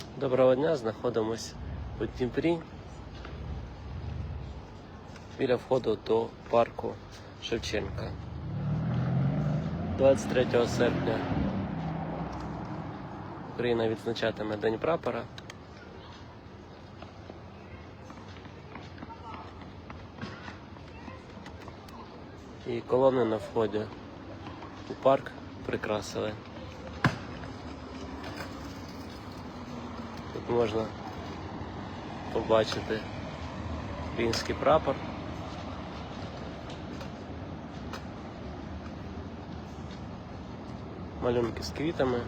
Доброго дня, знаходимось у Дніпрі біля входу до парку Шевченка. 23 серпня Україна відзначатиме День прапора. І колони на вході у парк прикрасили. Можна побачити український прапор. Малюнки з квітами,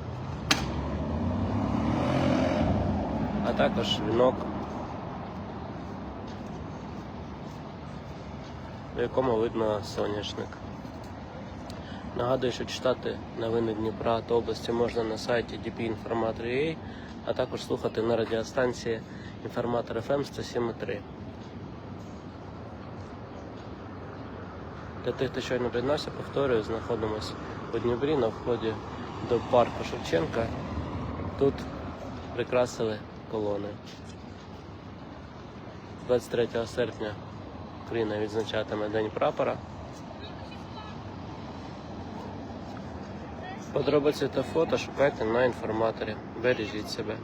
а також вінок, в якому видно соняшник. Нагадую, що читати новини Дніпра та області можна на сайті dpinformator.ua, а також слухати на радіостанції Інформатор FM 107.3. Для тих, хто щойно приєднався, повторюю, знаходимося у Дніпрі на вході до парку Шевченка. Тут прикрасили колони. 23 серпня Україна відзначатиме День прапора. Подробиці та фото шукайте на інформаторі. Бережіть себе.